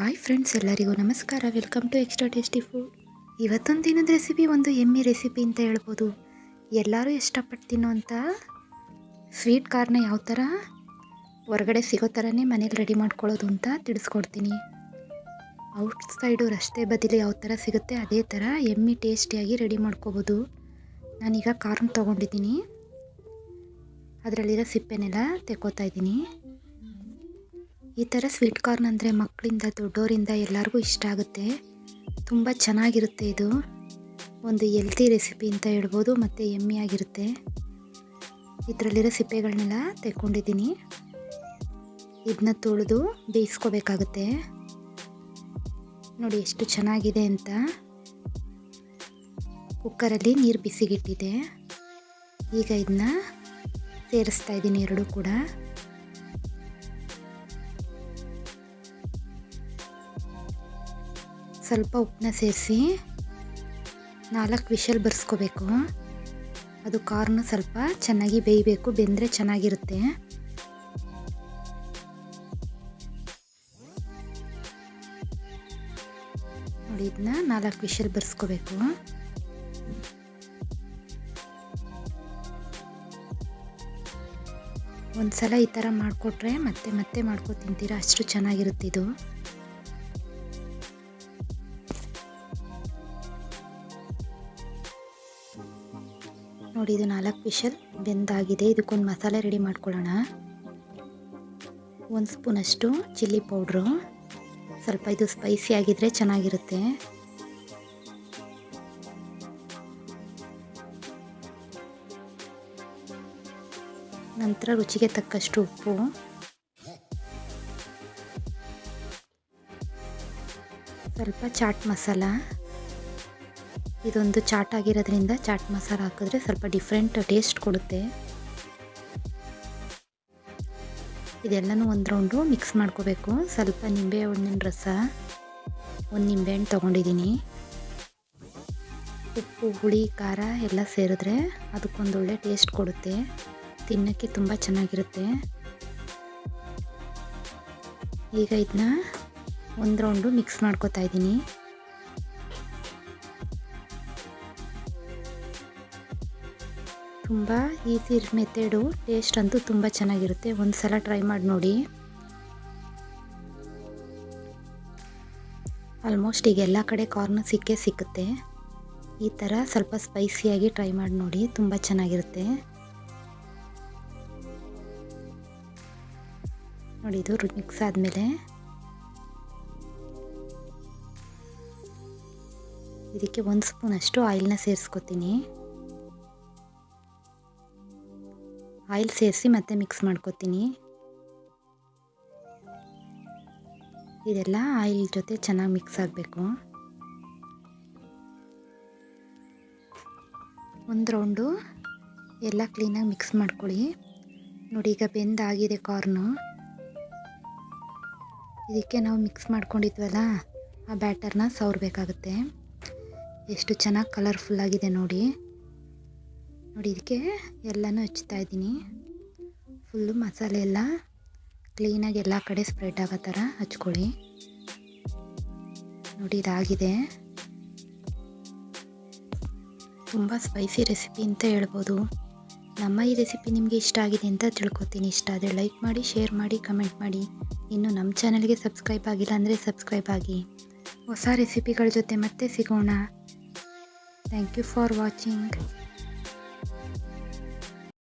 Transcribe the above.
Hi friends, ಎಲ್ಲರಿಗೂ ನಮಸ್ಕಾರ. Welcome to extra tasty food ಇವತ್ತೊಂದು ದಿನದ ರೆಸಿಪಿ ಒಂದು ಎಮ್ಮೆ ರೆಸಿಪಿ ಅಂತ ಹೇಳ್ಬೋದು. ಎಲ್ಲರೂ ಇಷ್ಟಪಟ್ಟು ತಿನ್ನೋಂಥ ಸ್ವೀಟ್ ಕಾರ್ನ ಯಾವ ಥರ ಹೊರಗಡೆ ಸಿಗೋ ಥರನೇ ಮನೇಲಿ ರೆಡಿ ಮಾಡ್ಕೊಳ್ಳೋದು ಅಂತ ತಿಳಿಸ್ಕೊಡ್ತೀನಿ. ಔಟ್ ಸೈಡು ರಸ್ತೆ ಬದಿಲಿ ಯಾವ ಥರ ಸಿಗುತ್ತೆ ಅದೇ ಥರ ಎಮ್ಮೆ ಟೇಸ್ಟಿಯಾಗಿ ರೆಡಿ ಮಾಡ್ಕೋಬೋದು. ನಾನೀಗ ಕಾರ್ನ್ ತೊಗೊಂಡಿದ್ದೀನಿ. ಅದರಲ್ಲಿರೋ ಸಿಪ್ಪೆನೆಲ್ಲ ತೆಕ್ಕೋತಾ ಇದ್ದೀನಿ. ಈ ಥರ ಸ್ವೀಟ್ ಕಾರ್ನ್ ಅಂದರೆ ಮಕ್ಕಳಿಂದ ದೊಡ್ಡೋರಿಂದ ಎಲ್ಲರಿಗೂ ಇಷ್ಟ ಆಗುತ್ತೆ. ತುಂಬ ಚೆನ್ನಾಗಿರುತ್ತೆ ಇದು. ಒಂದು ಎಲ್ತಿ ರೆಸಿಪಿ ಅಂತ ಹೇಳ್ಬೋದು, ಮತ್ತು ಆಗಿರುತ್ತೆ ಇದರಲ್ಲಿರೋ ಸಿಪ್ಪೆಗಳನ್ನೆಲ್ಲ ತೆಕ್ಕೊಂಡಿದ್ದೀನಿ. ಇದನ್ನ ತೊಳೆದು ಬೇಯಿಸ್ಕೋಬೇಕಾಗುತ್ತೆ. ನೋಡಿ ಎಷ್ಟು ಚೆನ್ನಾಗಿದೆ ಅಂತ. ಕುಕ್ಕರಲ್ಲಿ ನೀರು ಬಿಸಿಗಿಟ್ಟಿದೆ. ಈಗ ಇದನ್ನ ಸೇರಿಸ್ತಾ ಇದ್ದೀನಿ ಎರಡೂ ಕೂಡ. ಸ್ವಲ್ಪ ಉಪ್ಪನ್ನ ಸೇರಿಸಿ ನಾಲ್ಕು ವಿಷಲ್ ಬರ್ಸ್ಕೋಬೇಕು. ಅದು ಕಾರ್ನು ಸ್ವಲ್ಪ ಚೆನ್ನಾಗಿ ಬೇಯಬೇಕು, ಬೆಂದರೆ ಚೆನ್ನಾಗಿರುತ್ತೆ. ನೋಡಿ, ಇದನ್ನ ನಾಲ್ಕು ವಿಷಲ್ ಬರ್ಸ್ಕೋಬೇಕು. ಒಂದ್ಸಲ ಈ ಥರ ಮಾಡಿಕೊಟ್ರೆ ಮತ್ತೆ ಮತ್ತೆ ಮಾಡ್ಕೊ ತಿಂತೀರಾ, ಅಷ್ಟು ಚೆನ್ನಾಗಿರುತ್ತೆ ಇದು ನೋಡಿ, ಇದು ನಾಲ್ಕು ವಿಷಲ್ ಬೆಂದಾಗಿದೆ. ಇದಕ್ಕೊಂದು ಮಸಾಲೆ ರೆಡಿ ಮಾಡ್ಕೊಳ್ಳೋಣ. ಒಂದು ಸ್ಪೂನಷ್ಟು ಚಿಲ್ಲಿ ಪೌಡ್ರು. ಸ್ವಲ್ಪ ಇದು ಸ್ಪೈಸಿ ಆಗಿದ್ರೆ ಚೆನ್ನಾಗಿರುತ್ತೆ. ನಂತರ ರುಚಿಗೆ ತಕ್ಕಷ್ಟು ಉಪ್ಪು. ಸ್ವಲ್ಪ ಚಾಟ್ ಮಸಾಲ. ಇದೊಂದು ಚಾಟ್ ಆಗಿರೋದ್ರಿಂದ ಚಾಟ್ ಮಸಾಲ ಹಾಕಿದ್ರೆ ಸ್ವಲ್ಪ ಡಿಫ್ರೆಂಟ್ ಟೇಸ್ಟ್ ಕೊಡುತ್ತೆ. ಇದೆಲ್ಲನೂ ಒಂದು ರೌಂಡು ಮಿಕ್ಸ್ ಮಾಡ್ಕೋಬೇಕು. ಸ್ವಲ್ಪ ನಿಂಬೆ ಹಣ್ಣಿನ ರಸ, ಒಂದು ನಿಂಬೆಹಣ್ಣು ತೊಗೊಂಡಿದ್ದೀನಿ ಉಪ್ಪು, ಹುಳಿ, ಖಾರ ಎಲ್ಲ ಸೇರಿದ್ರೆ ಅದಕ್ಕೊಂದು ಒಳ್ಳೆ ಟೇಸ್ಟ್ ಕೊಡುತ್ತೆ. ತಿನ್ನೋಕ್ಕೆ ತುಂಬ ಚೆನ್ನಾಗಿರುತ್ತೆ. ಈಗ ಇದನ್ನ ಒಂದು ರೌಂಡು ಮಿಕ್ಸ್ ಮಾಡ್ಕೋತಾ ಇದ್ದೀನಿ ತುಂಬ ಈಸಿ ಮೆಥಡು ಟೇಸ್ಟ್ ಅಂತೂ ತುಂಬ ಚೆನ್ನಾಗಿರುತ್ತೆ. ಒಂದು ಸಲ ಟ್ರೈ ಮಾಡಿ ನೋಡಿ. ಆಲ್ಮೋಸ್ಟ್ ಈಗ ಎಲ್ಲ ಕಡೆ ಕಾರ್ನ್ ಸಿಕ್ಕೇ ಸಿಕ್ಕುತ್ತೆ. ಈ ಥರ ಸ್ವಲ್ಪ ಸ್ಪೈಸಿಯಾಗಿ ಟ್ರೈ ಮಾಡಿ ನೋಡಿ, ತುಂಬ ಚೆನ್ನಾಗಿರುತ್ತೆ. ನೋಡಿ, ಇದು ಮಿಕ್ಸ್ ಆದಮೇಲೆ. ಇದಕ್ಕೆ ಒಂದು ಸ್ಪೂನಷ್ಟು ಆಯಿಲ್ನ ಸೇರಿಸ್ಕೊತೀನಿ. ಆಯಿಲ್ ಸೇರಿಸಿ ಮತ್ತೆ ಮಿಕ್ಸ್ ಮಾಡ್ಕೊತೀನಿ. ಇದೆಲ್ಲ ಆಯಿಲ್ ಜೊತೆ ಚೆನ್ನಾಗಿ ಮಿಕ್ಸ್ ಆಗಬೇಕು. ಒಂದು ರೌಂಡು ಎಲ್ಲ ಕ್ಲೀನಾಗಿ ಮಿಕ್ಸ್ ಮಾಡ್ಕೊಳ್ಳಿ. ನೋಡಿ, ಈಗ ಬೆಂದಾಗಿದೆ ಕಾರ್ನು ಇದಕ್ಕೆ ನಾವು ಮಿಕ್ಸ್ ಮಾಡ್ಕೊಂಡಿದ್ವಲ್ಲ, ಆ ಬ್ಯಾಟರ್ನ ಸವರ್ಬೇಕಾಗುತ್ತೆ. ಎಷ್ಟು ಚೆನ್ನಾಗಿ ಕಲರ್ಫುಲ್ಲಾಗಿದೆ ನೋಡಿ. ನೋಡಿ ಇದಕ್ಕೆ ಎಲ್ಲನೂ ಹಚ್ತಾ ಇದ್ದೀನಿ. ಫುಲ್ಲು ಮಸಾಲೆ ಎಲ್ಲ ಕ್ಲೀನಾಗಿ ಎಲ್ಲ ಕಡೆ ಸ್ಪ್ರೆಡ್ ಆಗೋ ಥರ ಹಚ್ಕೊಳ್ಳಿ. ನೋಡಿ ಇದಾಗಿದೆ. ತುಂಬ ಸ್ಪೈಸಿ ರೆಸಿಪಿ ಅಂತ ಹೇಳ್ಬೋದು. ನಮ್ಮ ಈ ರೆಸಿಪಿ ನಿಮಗೆ ಇಷ್ಟ ಆಗಿದೆ ಅಂತ ತಿಳ್ಕೊತೀನಿ. ಇಷ್ಟ ಆದರೆ ಲೈಕ್ ಮಾಡಿ ಶೇರ್ ಮಾಡಿ ಕಮೆಂಟ್ ಮಾಡಿ. ಇನ್ನು ನಮ್ಮ ಚಾನಲ್ಗೆ ಸಬ್ಸ್ಕ್ರೈಬ್ ಆಗಿಲ್ಲ ಅಂದರೆ ಸಬ್ಸ್ಕ್ರೈಬ್ ಆಗಿ. ಹೊಸ ರೆಸಿಪಿಗಳ ಜೊತೆ ಮತ್ತೆ ಸಿಗೋಣ. Thank you for watching